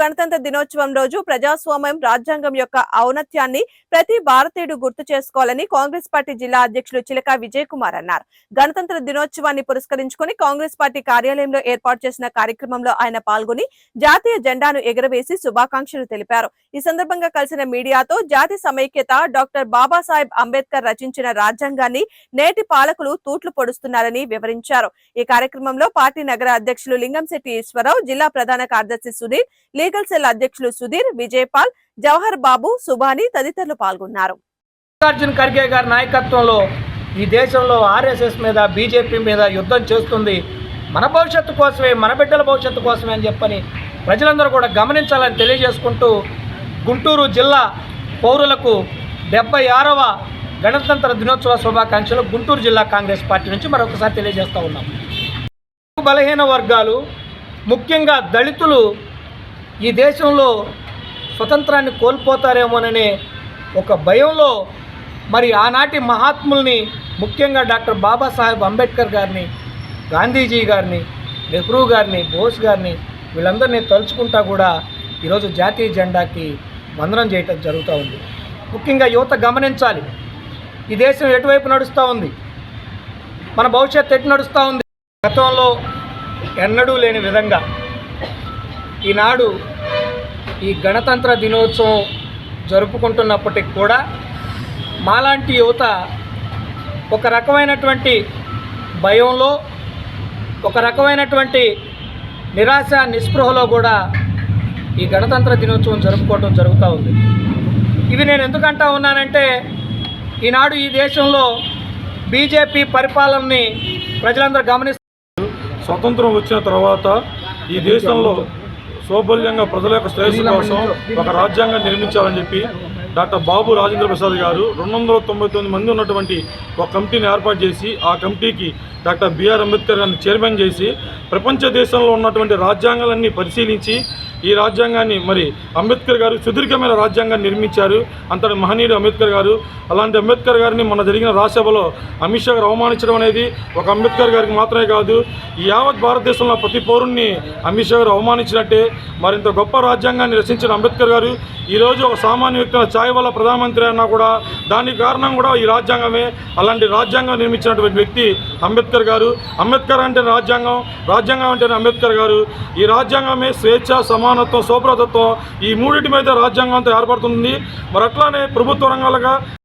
గణతంత్ర దినోత్సవం రోజు ప్రజాస్వామ్యం రాజ్యాంగం యొక్క ఔన్నత్యాన్ని ప్రతి భారతీయుడు గుర్తు చేసుకోవాలని కాంగ్రెస్ పార్టీ జిల్లా అధ్యక్షులు చిలక విజయ్ కుమార్ అన్నారు. గణతంత్ర దినోత్సవాన్ని పురస్కరించుకుని కాంగ్రెస్ పార్టీ కార్యాలయంలో ఏర్పాటు చేసిన కార్యక్రమంలో ఆయన పాల్గొని జాతీయ జెండాను ఎగురవేసి శుభాకాంక్షలు తెలిపారు. ఈ సందర్భంగా కలిసిన మీడియాతో జాతి సమైక్యత డాక్టర్ బాబాసాహెబ్ అంబేద్కర్ రచించిన రాజ్యాంగాన్ని నేటి పాలకులు తూట్లు పొడుస్తున్నారని వివరించారు. ఈ కార్యక్రమంలో పార్టీ నగర అధ్యక్షులు లింగంశెట్టి ఈశ్వరరావు జిల్లా ప్రధాన కార్యదర్శి సుధీర్ లీగల్ సెల్ అధ్యక్షులు సుధీర్ విజయపాల్ జవహర్ బాబు సుభాని తదితరులు పాల్గొన్నారు. మల్లికార్జున్ ఖర్గే గారి నాయకత్వంలో ఈ దేశంలో ఆర్ఎస్ఎస్ మీద బీజేపీ మీద యుద్ధం చేస్తుంది. మన భవిష్యత్తు కోసమే మన బిడ్డల భవిష్యత్తు కోసమే అని చెప్పని ప్రజలందరూ కూడా గమనించాలని తెలియజేసుకుంటూ గుంటూరు జిల్లా పౌరులకు డెబ్బై ఆరవ గణతంత్ర దినోత్సవ శుభాకాంక్షలు గుంటూరు జిల్లా కాంగ్రెస్ పార్టీ నుంచి మరొకసారి తెలియజేస్తూ ఉన్నాం. బలహీన వర్గాలు ముఖ్యంగా దళితులు ఈ దేశంలో స్వతంత్రాన్ని కోల్పోతారేమోననే ఒక భయంలో మరి ఆనాటి మహాత్ముల్ని ముఖ్యంగా డాక్టర్ బాబాసాహెబ్ అంబేద్కర్ గారిని గాంధీజీ గారిని నెహ్రూ గారిని బోస్ గారిని వీళ్ళందరినీ తలుచుకుంటా కూడా ఈరోజు జాతీయ జెండాకి వందనం చేయటం జరుగుతూ ఉంది. ముఖ్యంగా యువత గమనించాలి. ఈ దేశం ఎటువైపు నడుస్తూ ఉంది? మన భవిష్యత్తు ఎటు నడుస్తూ ఉంది? గతంలో ఎన్నడూ లేని విధంగా ఈనాడు ఈ గణతంత్ర దినోత్సవం జరుపుకుంటున్నప్పటికి కూడా మాలాంటి యువత ఒక రకమైనటువంటి భయంలో ఒక రకమైనటువంటి నిరాశ నిస్పృహలో కూడా ఈ గణతంత్ర దినోత్సవం జరుపుకోవడం జరుగుతూ ఉంది. ఇవి నేను ఎందుకంటా ఉన్నానంటే ఈనాడు ఈ దేశంలో బీజేపీ పరిపాలనని ప్రజలందరూ గమనిస్తారు స్వతంత్రం వచ్చిన తర్వాత ఈ దేశంలో సౌబల్యంగా ప్రజల యొక్క శ్రేయస్సు కోసం ఒక రాజ్యాంగం నిర్మించాలని చెప్పి డాక్టర్ బాబు రాజేంద్ర ప్రసాద్ గారు రెండు వందల తొంభై తొమ్మిది మంది ఉన్నటువంటి ఒక కమిటీని ఏర్పాటు చేసి ఆ కమిటీకి డాక్టర్ బిఆర్ అంబేద్కర్ గారిని చైర్మన్ చేసి ప్రపంచ దేశంలో ఉన్నటువంటి రాజ్యాంగాలన్నీ పరిశీలించి ఈ రాజ్యాంగాన్ని మరి అంబేద్కర్ గారు సుదీర్ఘమైన రాజ్యాంగాన్ని నిర్మించారు. అంతటి మహనీయుడు అంబేద్కర్ గారు. అలాంటి అంబేద్కర్ గారిని మన జరిగిన రాజ్యసభలో అమిత్ షా గారు అవమానించడం అనేది ఒక అంబేద్కర్ గారికి మాత్రమే కాదు ఈ యావత్ భారతదేశంలో ప్రతి పౌరుణ్ణి అమిత్ షా గారు అవమానించినట్టే మరింత గొప్ప రాజ్యాంగాన్ని రచించిన అంబేద్కర్ గారు. ఈరోజు ఒక సామాన్య వ్యక్తుల ఛాయ్ వల్ల ప్రధానమంత్రి అన్నా కూడా దానికి కారణం కూడా ఈ రాజ్యాంగమే. అలాంటి రాజ్యాంగం నిర్మించినటువంటి వ్యక్తి అంబేద్కర్ గారు. అంబేద్కర్ అంటే రాజ్యాంగం రాజ్యాంగం అంటే అంబేద్కర్ గారు. ఈ రాజ్యాంగమే స్వేచ్ఛ సమానత్వం సౌభ్రతత్వం ఈ మూడింటి మీద రాజ్యాంగంతో ఏర్పడుతుంది. మరి అట్లానే ప్రభుత్వ రంగాలుగా